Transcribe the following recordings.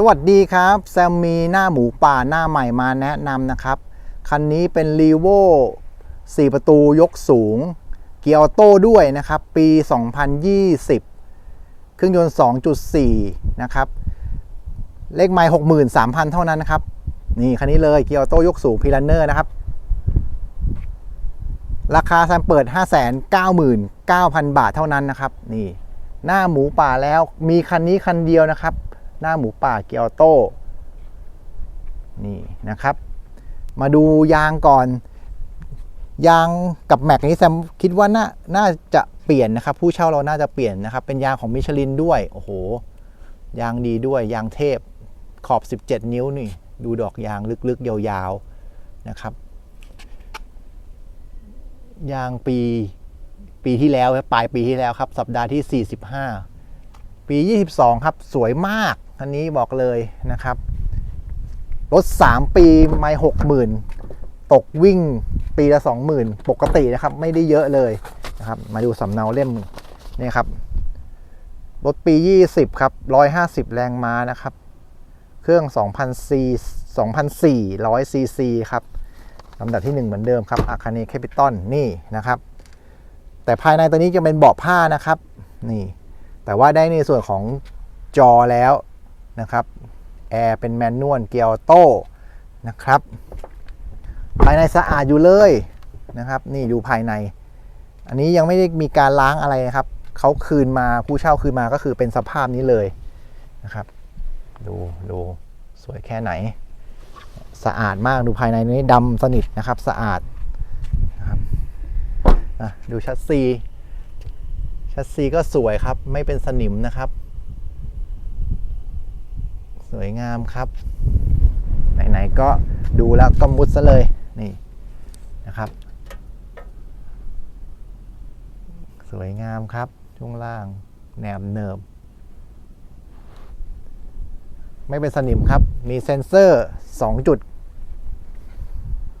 สวัสดีครับ แซมมีหน้าหมูป่าหน้าใหม่มาแนะนำนะครับ คันนี้เป็น r ีโว4 ประตูยกสูง เกียร์ออโต้ด้วยนะครับ ปี 2020 เครื่องยนต์ 2.4 นะครับ เลขไมล์63,000 เท่านั้นนะครับ นี่คันนี้เลยเกียร์ออโต้ยกสูงพีลันเนอร์นะครับ ราคาแซมเปิด 599,000 บาทเท่านั้นนะครับ นี่ หน้าหมูป่าแล้วมีคันนี้คันเดียวนะครับ หน้าหมูป่าเกียร์ออโต้นี่นะครับ มาดูยางก่อน ยางกับแม็กนี้แซมคิดว่าน่าน่าจะเปลี่ยนนะครับ ผู้เช่าเราน่าจะเปลี่ยนนะครับ เป็นยางของมิชลินด้วย โอ้โห ยางดีด้วย ยางเทพขอบ 17 นิ้วนี่ ดูดอกยางลึกๆ ยาวๆ นะครับ ยางปีปีที่แล้วปลายปีที่แล้วครับ สัปดาห์ที่ 45 ปี 22 ครับ สวยมากอันนี้บอกเลยนะครับ รถ 3 ปีไม่60,000ตกวิ่งปีละ 20,000 ปกตินะครับ ไม่ได้เยอะเลยนะครับ มาดูสำเนาเล่มนี่ครับ รถปี 20 ครับ 150 แรงม้านะครับ เครื่อง2,000ซี2,400ซีซีครับลำดับที่ 1 เหมือนเดิมครับอาคาเนแคปิตอลนี่นะครับ แต่ภายในตัวนี้จะเป็นเบาะผ้านะครับ นี่ แต่ว่าได้ในส่วนของจอแล้วนะครับแอร์เป็นแมนนวลเกียร์ออโต้นะครับภายในสะอาดอยู่เลยนะครับ นี่ดูภายใน อันนี้ยังไม่ได้มีการล้างอะไรนะครับเขาคืนมาผู้เช่าคืนมาก็คือเป็นสภาพนี้เลยนะครับ ดูดูสวยแค่ไหน สะอาดมากดูภายในนี้ดำสนิทนะครับ สะอาดนะครับดูชัดซี ชัดซีก็สวยครับ ไม่เป็นสนิมนะครับ สวยงามครับ ไหนๆก็ดูแล้วก็มุดซะเลยนี่นะครับ สวยงามครับ ช่วงล่างแหนบเนิบไม่เป็นสนิมครับ มีเซ็นเซอร์ 2 จุด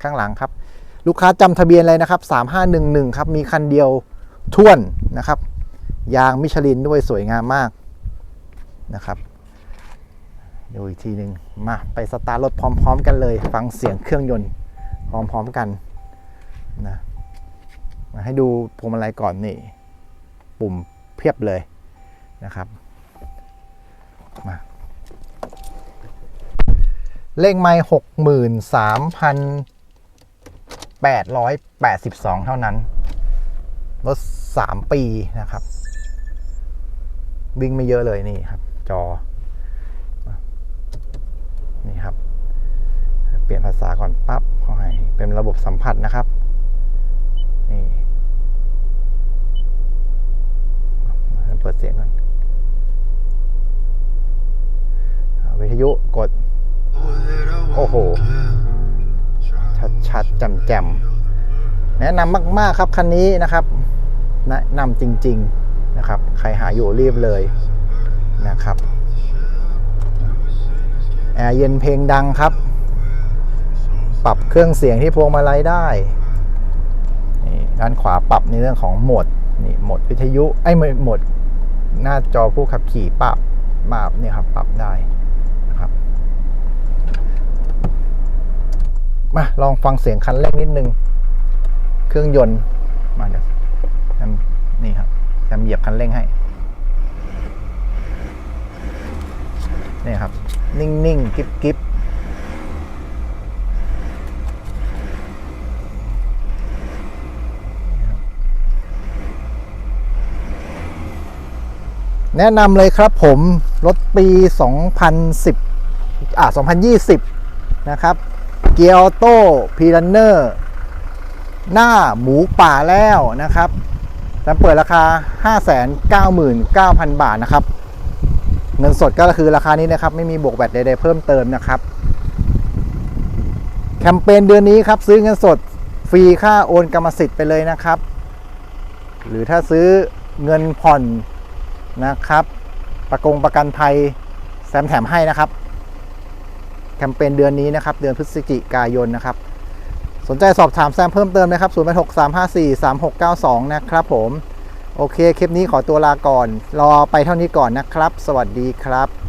ข้างหลังครับ ลูกค้าจำทะเบียนเลยนะครับ 3511 ครับ มีคันเดียวท่วนนะครับ ยางมิชลินด้วยสวยงามมากนะครับดูอีกทีหนึ่งมาไปสตาร์ทรถพร้อม ๆ กันเลย ฟังเสียงเครื่องยนต์พร้อมๆกันนะมาให้ดูพวงมาลัยก่อนนี่ ปุ่มเพียบเลยนะครับมาเลขไม่หกหมื่นสามพันแปดร้อยแปดสิบสองเท่านั้น รถสามปีนะครับ วิ่งไม่เยอะเลยนี่ครับ จอ นี่ครับ เปลี่ยนภาษาก่อนปั๊บเขาให้เป็นระบบสัมผัสนะครับ นี่เปิดเสียงก่อนวิทยุกด โอ้โห ชัดๆแจ่มๆแนะนำมาก ๆ ครับ คันนี้นะครับ แนะนำจริง ๆ นะครับ ใครหาอยู่รีบเลยนะครับแอร์เย็นเพลงดังครับ ปรับเครื่องเสียงที่พวงมาลัยได้นี่ด้านขวาปรับในเรื่องของโหมดนี่โหมดวิทยุไอ้โหมดหน้าจอผู้ขับขี่ปรับมาบเนี่ยครับปรับได้นะครับมาลองฟังเสียงคันเร่งนิดนึง เครื่องยนต์ มาเดี๋ยวแซมนี่ครับแซมเหยียบ คันเร่งให้ นี่ครับ นิ่งๆกิ๊บกิ๊บแนะนำเลยครับผมรถปี 2010 อ่า 2020 นะครับ เกียร์ออโต้พีรันเนอร์ หน้าหมูป่าแล้วนะครับ แล้วเปิดราคา 599,000 บาทนะครับ เงินสดก็คือราคานี้นะครับ ไม่มีบวกแบตใดๆเพิ่มเติมนะครับ แคมเปญเดือนนี้ครับ ซื้อเงินสดฟรีค่าโอนกรรมสิทธิ์ไปเลยนะครับ หรือถ้าซื้อเงินผ่อนนะครับ ประกงประกันภัยแซมแถมให้นะครับ แคมเปญเดือนนี้นะครับ เดือนพฤศจิกายนนะครับ สนใจสอบถามแซมเพิ่มเติมนะครับ 0 8 6 3 5 4 3 6 9 2 นะครับผม โอเค คลิปนี้ขอตัวลาก่อน รอไปเท่านี้ก่อนนะครับ สวัสดีครับ